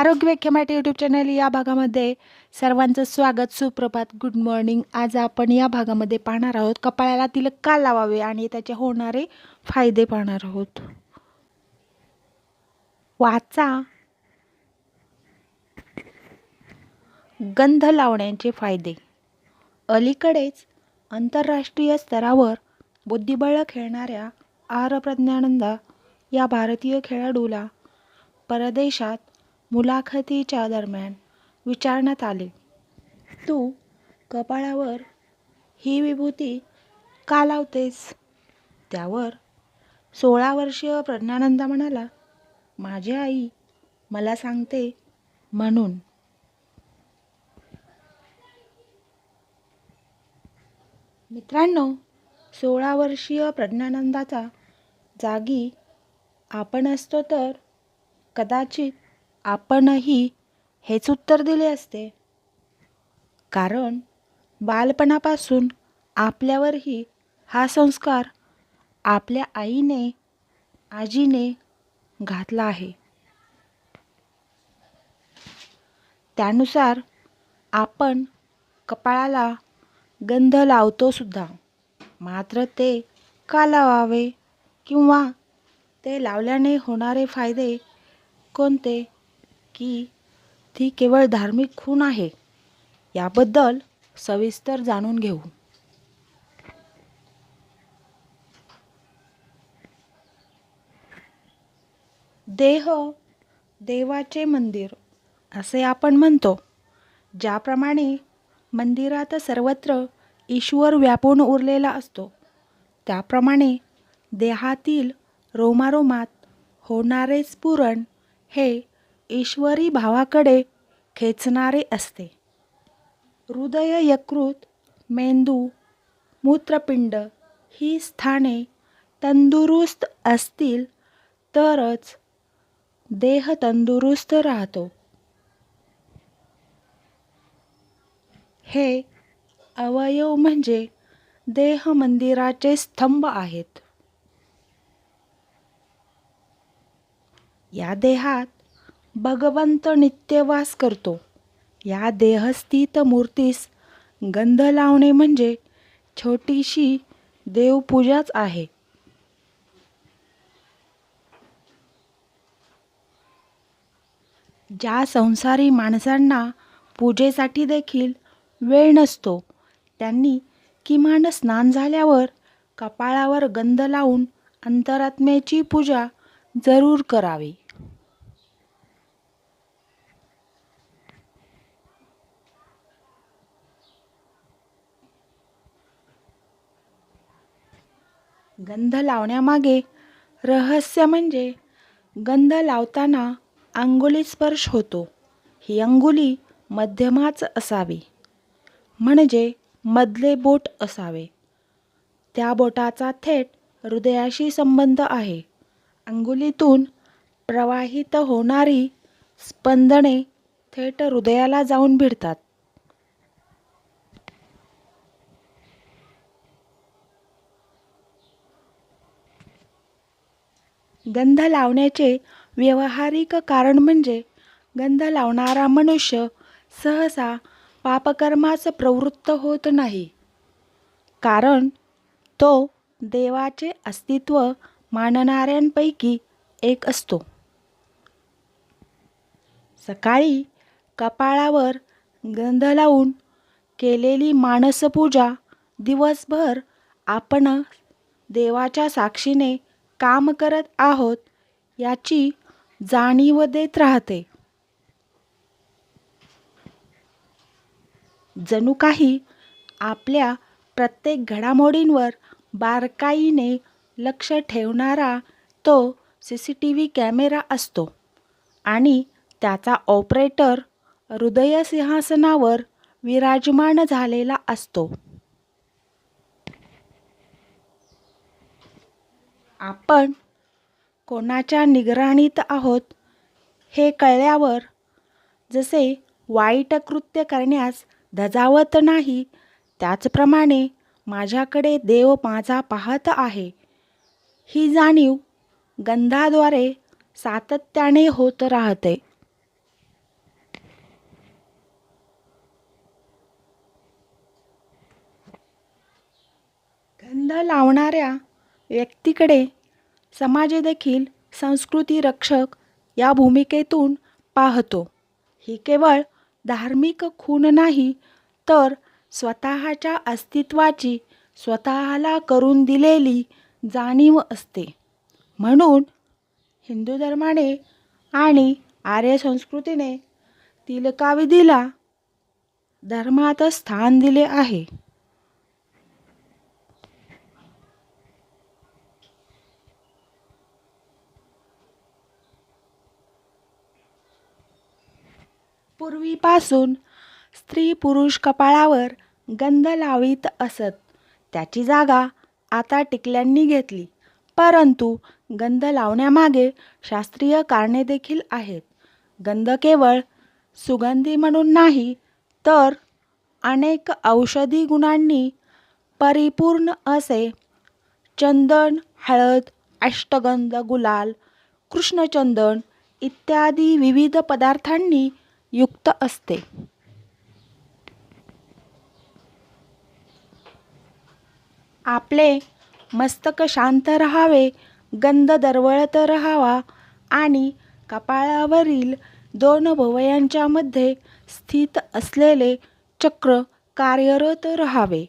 आरोग्य व्याख्या YouTube channel या भागामध्ये सर्वांचं स्वागत. सुप्रभात. गुड मॉर्निंग आज आपण या भागामध्ये पाहणार आहोत. कपाळाला तिलक का लावावे आणि त्याचे होणारे फायदे पाहणार आहोत. वाचा. गंध लावण्याचे फायदे. अलीकडेच आंतरराष्ट्रीय स्तरावर बुद्धिबळ खेळणाऱ्या आर प्रज्ञानंदा या भारतीय खेळाडूला परदेशात मुलाखतीच्या दरम्यान विचारण्यात आले. तू कपाळावर ही विभूती का लावतेस? त्यावर सोळा वर्षीय प्रज्ञानंदा म्हणाला माझी आई मला सांगते म्हणून. मित्रांनो सोळा वर्षीय प्रज्ञानंदाचा जागी आपण असतो तर कदाचित आपणही हेच उत्तर दिले असते. कारण बालपणापासून आपल्यावरही हा संस्कार आपल्या आईने आजीने घातला आहे. त्यानुसार आपण कपाळाला गंध लावतो सुद्धा. मात्र ते का लावावे किंवा ते लावल्याने होणारे फायदे कोणते? की ती केवळ धार्मिक खूण आहे याबद्दल सविस्तर जाणून घेऊ. देह देवाचे मंदिर असे आपण म्हणतो ज्याप्रमाणे मंदिरात सर्वत्र ईश्वर व्यापून उरलेला असतो त्याप्रमाणे देहातील रोमारोमात होणारे स्फुरण हे ईश्वरी भावाकडे खेचणारे असते. हृदय यकृत मेंदू मूत्रपिंड ही स्थाने तंदुरुस्त असतील तरच देह तंदुरुस्त राहतो. हे अवयव म्हणजे देह मंदिराचे स्तंभ आहेत. या देहात भगवंत नित्यवास करतो. या देहस्थित मूर्तीस गंध लावणे म्हणजे छोटीशी देवपूजाच आहे. ज्या संसारी माणसांना पूजेसाठी देखील वेळ नसतो त्यांनी किमान स्नान झाल्यावर कपाळावर गंध लावून अंतरात्म्याची पूजा जरूर करावी. गंध लावण्यामागे रहस्य म्हणजे गंध लावताना अंगुली स्पर्श होतो. ही अंगुली मध्यमाच असावी. म्हणजे मधले बोट असावे. त्या बोटाचा थेट हृदयाशी संबंध आहे. अंगुलीतून प्रवाहित होणारी स्पंदने थेट हृदयाला जाऊन भिडतात. गंध लावण्याचे व्यावहारिक कारण म्हणजे गंध लावणारा मनुष्य सहसा पापकर्मास प्रवृत्त होत नाही. कारण तो देवाचे अस्तित्व मानणाऱ्यांपैकी एक असतो. सकाळी कपाळावर गंध लावून केलेली मानसपूजा दिवसभर आपण देवाच्या साक्षीने काम करत आहोत याची जाणीव देत राहते. जणू काही आपल्या प्रत्येक घडामोडींवर बारकाईने लक्ष ठेवणारा तो C C T V camera असतो आणि त्याचा ऑपरेटर हृदयसिंहासनावर विराजमान झालेला असतो. आपण कोणाच्या निगराणीत आहोत हे कळल्यावर जसे वाईट कृत्य करण्यास धजावत नाही त्याचप्रमाणे माझ्याकडे देव माझा पाहत आहे. ही जाणीव गंधाद्वारे सातत्याने होत राहते. गंध लावणाऱ्या व्यक्तीकडे समाजदेखील संस्कृती रक्षक या भूमिकेतून पाहतो. ही केवळ धार्मिक खून नाही तर स्वतःच्या अस्तित्वाची स्वतःला करून दिलेली जाणीव असते. म्हणून हिंदू धर्माने आणि आर्य संस्कृतीने तिलकाविधीला धर्मात स्थान दिले आहे. पूर्वीपासून स्त्री पुरुष कपाळावर गंध लावीत असत. त्याची जागा आता टिकल्यांनी घेतली. परंतु गंध लावण्यामागे शास्त्रीय कारणे देखील आहेत. गंध केवळ सुगंधी म्हणून नाही तर अनेक औषधी गुणांनी परिपूर्ण असे चंदन हळद अष्टगंध गुलाल कृष्णचंदन इत्यादी विविध पदार्थांनी युक्त असते. आपले मस्तक शांत राहावे गंध दरवळत राहावा आणि कपाळावरील दोन भुवयांच्या मध्ये स्थित असलेले चक्र कार्यरत राहावे.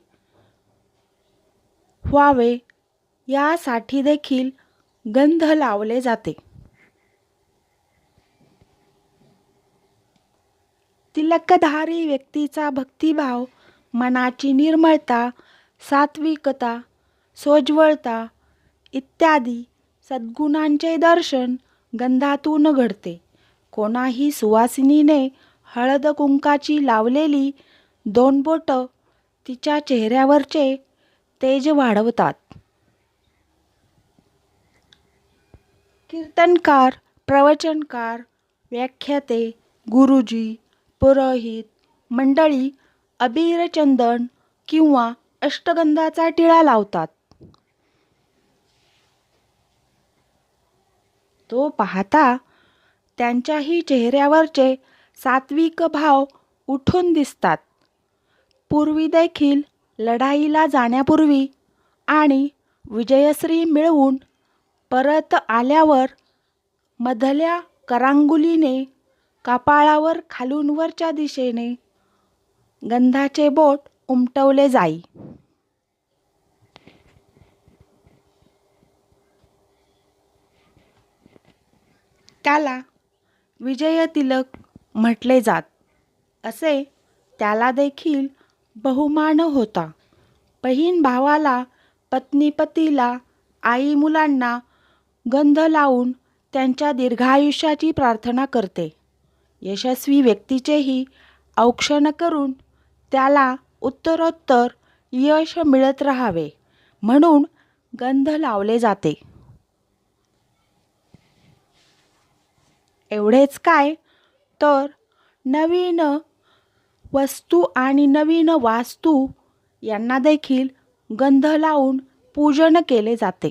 व्हावे यासाठी देखील गंध लावले जाते. तिलकधारी व्यक्तीचा भक्तिभाव मनाची निर्मळता सात्विकता सोज्वळता इत्यादी सद्गुणांचे दर्शन गंधातून घडते. कोणाही सुवासिनीने हळद कुंकाची लावलेली दोन बोटं तिच्या चेहऱ्यावरचे तेज वाढवतात. कीर्तनकार प्रवचनकार व्याख्याते गुरुजी पुरोहित मंडळी अबीरचंदन किंवा अष्टगंधाचा टिळा लावतात. तो पाहता त्यांच्याही चेहऱ्यावरचे सात्विक भाव उठून दिसतात. पूर्वी देखील लढाईला जाण्यापूर्वी आणि विजयश्री मिळवून परत आल्यावर मधल्या करांगुलीने कपाळावर खालून वरच्या दिशेने गंधाचे बोट उमटवले जाई. त्याला विजय तिलक म्हटले जात. असे त्याला देखील बहुमान होता. बहीण भावाला पत्नी पतीला आई मुलांना गंध लावून त्यांच्या दीर्घायुष्याची प्रार्थना करते. यशस्वी व्यक्तीचेही औक्षण करून त्याला उत्तरोत्तर यश मिळत राहावे म्हणून गंध लावले जाते. एवढेच काय? तर नवीन वस्तू आणि नवीन वास्तू यांना देखील गंध लावून पूजन केले जाते.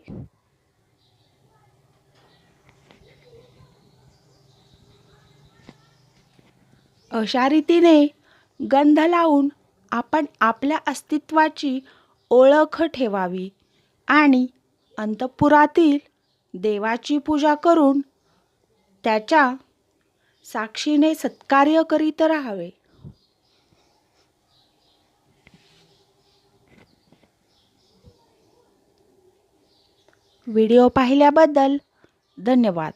अशा रीतीने गंध लावून आपण आपल्या अस्तित्वाची ओळख ठेवावी आणि अंतपुरातील देवाची पूजा करून त्याच्या साक्षीने सत्कार्य करीत राहावे. व्हिडिओ पाहिल्याबद्दल धन्यवाद.